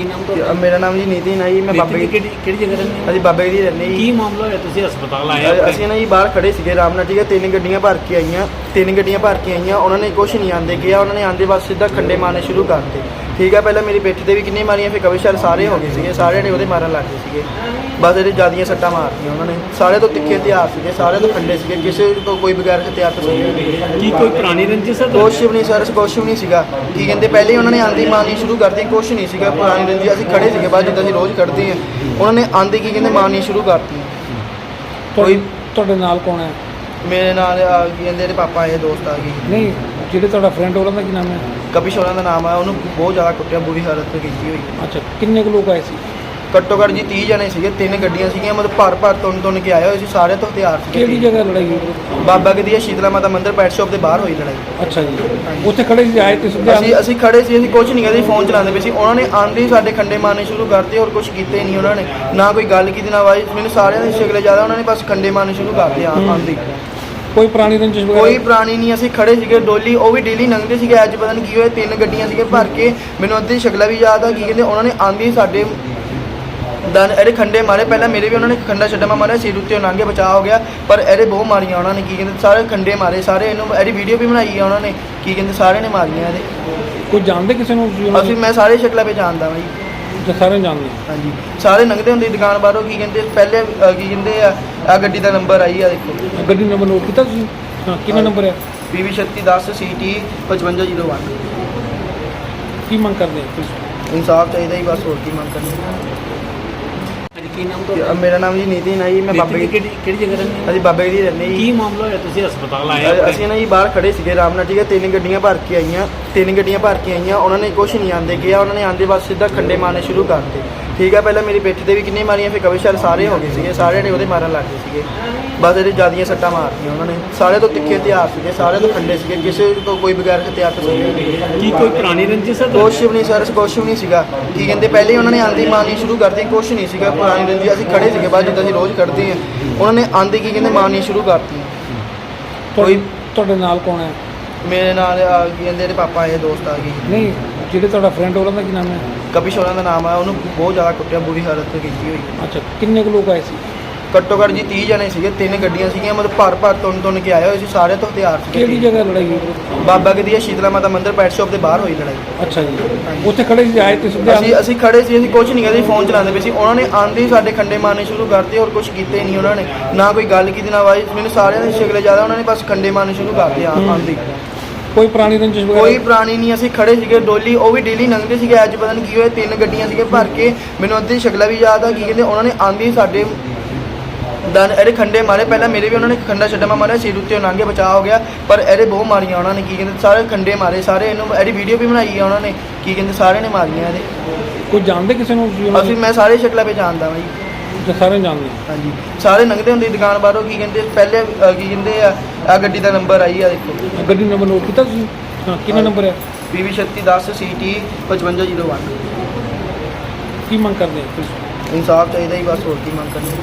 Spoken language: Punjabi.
ਕੀ ਨਾਮ ਤੇ ਤੁਹਾਡਾ ਮੇਰਾ ਨਾਮ ਜੀ ਨਿਤਿਨ ਹੈ ਜੀ ਮੈਂ ਬਾਬੇ ਕਿਹੜੀ ਕਿਹੜੀ ਜਗ੍ਹਾ ਰਹਿੰਦੇ ਹੋ? ਅਸੀਂ ਬਾਬੇ ਦੀ ਰਹਿੰਦੇ ਕੀ ਜੀ। ਮਾਮਲਾ ਹੋਇਆ? ਤੁਸੀਂ ਹਸਪਤਾਲ ਆਏ ਅ- ਅਸੀਂ ਨਾ ਜੀ ਬਾਹਰ ਖੜੇ ਸੀਗੇ ਆਰਾਮ ਨਾਲ ਠੀਕ ਹੈ ਤਿੰਨ ਗੱਡੀਆਂ ਭਰ ਕੇ ਆਈਆਂ ਤਿੰਨ ਗੱਡੀਆਂ ਭਰ ਕੇ ਆਈਆਂ ਉਹਨਾਂ ਨੇ ਕੁਝ ਨਹੀਂ ਆਂਦੇ ਕਿਹਾ ਉਹਨਾਂ ਨੇ ਆਂਦੇ ਬਸ ਸਿੱਧਾ ਖੰਡੇ ਮਾਰਨੇ ਸ਼ੁਰੂ ਕਰਤੇ ਠੀਕ ਹੈ ਪਹਿਲਾਂ ਮੇਰੀ ਪਿੱਠ ਤੇ ਵੀ ਕਿੰਨੇ ਮਾਰੀਆਂ ਫਿਰ ਕਵਿਸ਼ਰ ਸਾਰੇ ਹੋ ਗਏ ਸੀਗੇ ਸਾਰਿਆਂ ਨੇ ਉਹਦੇ ਮਾਰਨ ਲੱਗ ਗਏ ਸੀਗੇ। ਬਸ ਇਹਦੇ ਜਿਆਦੀਆਂ ਸੱਟਾਂ ਮਾਰਤੀਆਂ ਉਹਨਾਂ ਨੇ। ਸਾਰੇ ਤੋਂ ਤਿੱਖੇ ਹਥਿਆਰ ਸੀਗੇ ਸਾਰੇ ਤੋਂ ਖੰਡੇ ਸੀਗੇ ਕਿਸੇ ਤੋਂ ਕੋਈ ਬਗੈਰ ਹਥਿਆਰ ਤੋਂ ਸੀਗੇ। ਕੀ ਕੋਈ ਪੁਰਾਣੀ ਰੰਜਿਸ਼ ਹੈ ਕੁਛ ਵੀ ਨਹੀਂ ਸਰ ਕੁਛ ਵੀ ਨਹੀਂ ਸੀਗਾ। ਕੀ ਕਹਿੰਦੇ ਪਹਿਲੇ ਉਹਨਾਂ ਨੇ ਆਂਦੀ ਮਾਰਨੀ ਸ਼ੁਰੂ ਕਰਤੀ ਕੁਛ ਨਹੀਂ ਸੀਗਾ। ਪੁਰਾਣੀ ਰੰਜੀ ਅਸੀਂ ਖੜੇ ਸੀਗੇ ਬਾਅਦ ਜਿੱਦਾਂ ਅਸੀਂ ਰੋਜ਼ ਕੱਢਦੇ ਹਾਂ। ਉਹਨਾਂ ਨੇ ਆਂਦੇ ਕੀ ਕਹਿੰਦੇ ਮਾਰਨੀ ਸ਼ੁਰੂ ਕਰਤੀ ਤੁਹਾਡੇ ਤੁਹਾਡੇ ਨਾਲ ਕੌਣ ਹੈ? ਮੇਰੇ ਨਾਲ ਆ ਕੀ ਕਹਿੰਦੇ ਇਹਦੇ ਪਾਪਾ ਆਏ ਦੋਸਤ ਆ ਗਏ। ਨਹੀਂ ਜਿਹੜੇ ਤੁਹਾਡਾ ਫਰੈਂਡ ਉਹਨਾਂ ਦਾ ਕੀ ਨਾਮ ਹੈ? ਕਪਿਸ਼ ਹੋਰਾਂ ਦਾ ਨਾਮ ਆ ਉਹਨੂੰ ਬਹੁਤ ਜ਼ਿਆਦਾ ਕੁੱਟਿਆ ਬੁਰੀ ਹਾਲਤ ਤੇ ਕੀਤੀ ਹੋਈ। ਅੱਛਾ ਕਿੰਨੇ ਕੁ ਲੋਕ ਆਏ ਸੀ? ਘੱਟੋ ਘੱਟ ਜੀ 30 ਜਣੇ ਸੀਗੇ ਤਿੰਨ ਗੱਡੀਆਂ ਸੀਗੀਆਂ ਮਤਲਬ ਭਰ ਭਰ ਤੁੰਨ ਤੁੰਨ ਕੇ ਆਏ ਹੋਏ ਸੀ ਸਾਰੇ ਤੋਂ ਹਥਿਆਰ ਕਿਹੜੀ ਸੀਗੇ ਜਗ੍ਹਾ ਲੜਾਈ ਹੋਈ? ਬਾਬਾ ਗਦੀ ਸ਼ੀਤਲਾ ਮਾਤਾ ਮੰਦਿਰ ਪੈਟ ਸ਼ਾਪ ਦੇ ਬਾਹਰ ਹੋਈ ਲੜਾਈ। ਅੱਛਾ ਜੀ। ਉੱਥੇ ਖੜੇ ਸੀ ਆਏ ਤੇ ਸਿੱਧੇ ਅਸੀਂ ਅਸੀਂ ਖੜੇ ਸੀ ਅਸੀਂ ਕੁਝ ਨਹੀਂ ਕਰਦੇ ਫੋਨ ਚਲਾਉਂਦੇ ਪਏ ਸੀ। ਉਹਨਾਂ ਨੇ ਆਂਦੇ ਹੀ ਸਾਡੇ ਖੰਡੇ ਮਾਰਨੇ ਸ਼ੁਰੂ ਕਰਤੇ ਔਰ ਕੁਝ ਕੀਤੇ ਹੀ ਨਹੀਂ ਉਹਨਾਂ ਨੇ। ਨਾ ਕੋਈ ਗੱਲ ਕੀਤੀ ਨਾ ਵਾਈ ਮੈਨੂੰ ਸਾਰਿਆਂ ਦੇ ਸ਼ਿਕਲੇ ਜ਼ਿਆਦਾ ਉਹਨਾਂ ਨੇ ਬਸ ਖੰਡੇ ਮਾਰਨੇ ਸ਼ੁਰੂ ਕਰਤੇ ਆਂਦੇ। ਹੀ। ਕੋਈ ਪੁਰਾਣੀ ਰੰਜਿਸ਼ ਵਗੈਰਾ? ਕੋਈ ਪੁਰਾਣੀ ਨਹੀਂ ਅਸੀਂ ਖੜੇ ਸੀਗੇ ਡੋਲੀ ਉਹ ਵੀ ਡੇਲੀ ਲੰਘਦੇ ਸੀਗੇ ਅੱਜ ਪਤਾ ਨਹੀਂ ਕੀ ਹੋਇਆ ਤਿੰਨ ਗੱਡੀਆਂ ਸੀਗੇ ਭਰ ਕੇ। ਮੈਨੂੰ ਅੱਧੀ ਸ਼ਕਲਾ ਵੀ ਯਾਦ ਆ ਕੀ ਕਹਿੰਦੇ ਉਹਨਾਂ ਨੇ ਆਂਦੇ ਸਾਡੇ ਦਨ ਇਹਦੇ ਖੰਡੇ ਮਾਰੇ ਪਹਿਲਾਂ ਮੇਰੇ ਵੀ ਉਹਨਾਂ ਨੇ ਖੰਡਾ ਛੱਡਾ ਮਾਰਿਆ ਸਿਰ ਉੱਤੇ ਉਹ ਲੰਘੇ ਬਚਾਅ ਹੋ ਗਿਆ ਪਰ ਇਹਦੇ ਬਹੁਤ ਮਾਰੀਆਂ ਉਹਨਾਂ ਨੇ ਕੀ ਕਹਿੰਦੇ ਸਾਰੇ ਖੰਡੇ ਮਾਰੇ ਸਾਰੇ ਇਹਨੂੰ ਇਹਦੀ ਵੀਡੀਓ ਵੀ ਬਣਾਈ ਆ ਉਹਨਾਂ ਨੇ ਕੀ ਕਹਿੰਦੇ ਸਾਰੇ ਨੇ ਮਾਰੀਆਂ ਇਹਦੇ। ਕੋਈ ਜਾਣਦੇ ਕਿਸੇ ਨੂੰ ਉਹਨਾਂ ਅਸੀਂ? ਮੈਂ ਸਾਰੇ ਸ਼ਕਲਾਂ ਪਛਾਣਦਾ ਵਾਂ ਜਾਂ ਸਾਰੇ ਜਾਣਦੇ ਹਾਂਜੀ। ਸਾਰੇ ਲੰਘਦੇ ਹੁੰਦੇ ਸੀ ਦੁਕਾਨ ਬਾਹਰੋਂ ਕੀ ਕਹਿੰਦੇ ਪਹਿਲੇ ਕੀ ਕਹਿੰਦੇ ਆ ਆ ਗੱਡੀ ਦਾ ਨੰਬਰ ਆਈ ਆ ਦੇਖੋ। ਗੱਡੀ ਨੰਬਰ ਨੋਟ ਕੀਤਾ ਤੁਸੀਂ? ਹਾਂ ਕਿੰਨਾ ਨੰਬਰ ਹੈ PV 3610 CT 5501 ਕੀ ਮੰਗ ਕਰਦੇ ਹੋ ਤੁਸੀਂ ਇਨਸਾਫ ਚਾਹੀਦਾ ਹੀ ਬਸ ਹੋਰ ਕੀ ਮੰਗ ਕਰਨੀ। ਕੀ ਨਾਮ ਤੁਹਾਡਾ ਮੇਰਾ ਨਾਮ ਜੀ ਨਿਤਿਨ ਹੈ ਜੀ ਮੈਂ ਬਾਬੇ ਕਿਹੜੀ ਕਿਹੜੀ ਜਗ੍ਹਾ ਰਹਿੰਦੇ ਹੋ? ਅਸੀਂ ਬਾਬੇ ਦੀ ਰਹਿੰਦੇ ਜੀ। ਕੀ ਮਾਮਲਾ ਹੋਇਆ? ਤੁਸੀਂ ਹਸਪਤਾਲ ਆਏ ਅ- ਅਸੀਂ ਨਾ ਜੀ ਬਾਹਰ ਖੜੇ ਸੀਗੇ ਆਰਾਮ ਨਾਲ ਠੀਕ ਹੈ? ਤਿੰਨ ਗੱਡੀਆਂ ਭਰ ਕੇ ਆਈਆਂ ਤਿੰਨ ਗੱਡੀਆਂ ਭਰ ਕੇ ਆਈਆਂ ਉਹਨਾਂ ਨੇ ਕੁਝ ਨਹੀਂ ਆਂਦੇ ਕਿਹਾ ਉਹਨਾਂ ਨੇ ਆਂਦੇ ਬਸ ਸਿੱਧਾ ਖੰਡੇ ਮਾਰਨੇ ਸ਼ੁਰੂ ਕਰਤੇ ਠੀਕ ਹੈ ਪਹਿਲਾਂ ਮੇਰੀ ਪਿੱਠ ਤੇ ਵੀ ਕਿੰਨੇ ਮਾਰੀਆਂ ਫਿਰ ਕਵਿਸ਼ਰ ਸਾਰੇ ਹੋ ਗਏ ਸੀਗੇ ਸਾਰਿਆਂ ਨੇ ਉਹਦੇ ਮਾਰਨ ਲੱਗ ਗਏ ਸੀਗੇ। ਬਸ ਇਹਦੇ ਜਿਆਦੀਆਂ ਸੱਟਾਂ ਮਾਰਤੀਆਂ ਉਹਨਾਂ ਨੇ। ਸਾਰੇ ਤੋਂ ਤਿੱਖੇ ਹਥਿਆਰ ਸੀਗੇ ਸਾਰੇ ਤੋਂ ਖੰਡੇ ਸੀਗੇ ਕਿਸੇ ਤੋਂ ਕੋਈ ਬਗੈਰ ਹਥਿਆਰ ਤੋਂ ਸੀਗੇ। ਕੀ ਕੋਈ ਪੁਰਾਣੀ ਰੰਜਿਸ਼ ਹੈ ਕੁਛ ਵੀ ਨਹੀਂ ਸਰ ਕੁਛ ਵੀ ਨਹੀਂ ਸੀਗਾ। ਕੀ ਕਹਿੰਦੇ ਪਹਿਲੇ ਉਹਨਾਂ ਨੇ ਆਂਦੀ ਮਾਰਨੀ ਸ਼ੁਰੂ ਕਰਤੀ ਕੁਛ ਨਹੀਂ ਸੀਗਾ। ਪੁਰਾਣੀ ਰੰਜੀ ਅਸੀਂ ਖੜੇ ਸੀਗੇ ਬਾਅਦ ਜਿੱਦਾਂ ਅਸੀਂ ਰੋਜ਼ ਕੱਢਦੇ ਹਾਂ। ਉਹਨਾਂ ਨੇ ਆਂਦੇ ਕੀ ਕਹਿੰਦੇ ਮਾਰਨੀ ਸ਼ੁਰੂ ਕਰਤੀ ਤੁਹਾਡੇ ਤੁਹਾਡੇ ਨਾਲ ਕੌਣ ਹੈ? ਮੇਰੇ ਨਾਲ ਆ ਕੀ ਕਹਿੰਦੇ ਇਹਦੇ ਪਾਪਾ ਆਏ ਦੋਸਤ ਆ ਗਏ। ਨਹੀਂ ਜਿਹੜੇ ਤੁਹਾਡਾ ਫਰੈਂਡ ਉਹਨਾਂ ਦਾ ਕੀ ਨਾਮ ਹੈ? ਕਪਿਸ਼ ਹੋਰਾਂ ਦਾ ਨਾਮ ਆ ਉਹਨੂੰ ਬਹੁਤ ਜ਼ਿਆਦਾ ਕੁੱਟਿਆ ਬੁਰੀ ਹਾਲਤ ਤੇ ਕੀਤੀ ਹੋਈ। ਅੱਛਾ ਕਿੰਨੇ ਕੁ ਲੋਕ ਆਏ ਸੀ? ਘੱਟੋ ਘੱਟ ਜੀ 30 ਜਣੇ ਸੀਗੇ ਤਿੰਨ ਗੱਡੀਆਂ ਸੀਗੀਆਂ ਮਤਲਬ ਭਰ ਭਰ ਤੁੰਨ ਤੁੰਨ ਕੇ ਆਏ ਹੋਏ ਸੀ ਸਾਰੇ ਤੋਂ ਹਥਿਆਰ ਕਿਹੜੀ ਸੀਗੇ ਜਗ੍ਹਾ ਲੜਾਈ ਹੋਈ? ਬਾਬਾ ਗਦੀ ਸ਼ੀਤਲਾ ਮਾਤਾ ਮੰਦਿਰ ਪੈਟ ਸ਼ਾਪ ਦੇ ਬਾਹਰ ਹੋਈ ਲੜਾਈ। ਅੱਛਾ ਜੀ। ਉੱਥੇ ਖੜੇ ਸੀ ਆਏ ਤੇ ਸਿੱਧੇ ਅਸੀਂ ਅਸੀਂ ਖੜੇ ਸੀ ਅਸੀਂ ਕੁਝ ਨਹੀਂ ਕਰਦੇ ਫੋਨ ਚਲਾਉਂਦੇ ਪਏ ਸੀ। ਉਹਨਾਂ ਨੇ ਆਂਦੇ ਹੀ ਸਾਡੇ ਖੰਡੇ ਮਾਰਨੇ ਸ਼ੁਰੂ ਕਰਤੇ ਔਰ ਕੁਝ ਕੀਤੇ ਹੀ ਨਹੀਂ ਉਹਨਾਂ ਨੇ। ਨਾ ਕੋਈ ਗੱਲ ਕੀਤੀ ਨਾ ਵਾਈ ਮੈਨੂੰ ਸਾਰਿਆਂ ਦੇ ਸ਼ਿਕਲੇ ਜ਼ਿਆਦਾ ਉਹਨਾਂ ਨੇ ਬਸ ਖੰਡੇ ਮਾਰਨੇ ਸ਼ੁਰੂ ਕਰਤੇ ਆ ਆਂਦੇ। ਹੀ। ਕੋਈ ਪੁਰਾਣੀ ਰੰਜਿਸ਼ ਕੋਈ ਵਗੈਰਾ ਪੁਰਾਣੀ ਨਹੀਂ ਅਸੀਂ ਖੜੇ ਸੀਗੇ ਡੋਲੀ ਉਹ ਵੀ ਡੇਲੀ ਲੰਘਦੇ ਸੀਗੇ ਅੱਜ ਪਤਾ ਨਹੀਂ ਕੀ ਹੋਇਆ ਤਿੰਨ ਗੱਡੀਆਂ ਸੀਗੇ ਭਰ ਕੇ। ਮੈਨੂੰ ਅੱਧੀ ਸ਼ਕਲਾ ਵੀ ਯਾਦ ਆ ਕੀ ਕਹਿੰਦੇ ਉਹਨਾਂ ਨੇ ਆਂਦੇ ਸਾਡੇ ਦਨ ਇਹਦੇ ਖੰਡੇ ਮਾਰੇ ਪਹਿਲਾਂ ਮੇਰੇ ਵੀ ਉਹਨਾਂ ਨੇ ਖੰਡਾ ਛੱਡਾ ਮਾਰਿਆ ਸਿਰ ਉੱਤੇ ਉਹ ਲੰਘੇ ਬਚਾਅ ਹੋ ਗਿਆ ਪਰ ਇਹਦੇ ਬਹੁਤ ਮਾਰੀਆਂ ਉਹਨਾਂ ਨੇ ਕੀ ਕਹਿੰਦੇ ਸਾਰੇ ਖੰਡੇ ਮਾਰੇ ਸਾਰੇ ਇਹਨੂੰ ਇਹਦੀ ਵੀਡੀਓ ਵੀ ਬਣਾਈ ਆ ਉਹਨਾਂ ਨੇ ਕੀ ਕਹਿੰਦੇ ਸਾਰੇ ਨੇ ਮਾਰੀਆਂ ਇਹਦੇ। ਕੋਈ ਜਾਣਦੇ ਕਿਸੇ ਨੂੰ ਉਹਨਾਂ ਅਸੀਂ? ਮੈਂ ਸਾਰੇ ਸ਼ਕਲਾਂ ਪਛਾਣਦਾ ਵਾਂ ਜਾਂ ਸਾਰੇ ਜਾਣਦੇ ਹਾਂਜੀ। ਸਾਰੇ ਲੰਘਦੇ ਹੁੰਦੇ ਸੀ ਦੁਕਾਨ ਬਾਹਰੋਂ ਕੀ ਕਹਿੰਦੇ ਪਹਿਲੇ ਕੀ ਕਹਿੰਦੇ ਆ ਆ ਗੱਡੀ ਦਾ ਨੰਬਰ ਆਈ ਆ ਦੇਖੋ। ਗੱਡੀ ਨੰਬਰ ਨੋਟ ਕੀਤਾ ਤੁਸੀਂ? ਹਾਂ ਕਿੰਨਾ ਨੰਬਰ ਹੈ PV 3610 CT 5501 ਕੀ ਮੰਗ ਕਰਦੇ ਹੋ ਤੁਸੀਂ? ਇਨਸਾਫ ਚਾਹੀਦਾ ਹੀ ਬਸ ਹੋਰ ਕੀ ਮੰਗ ਕਰਨੀ।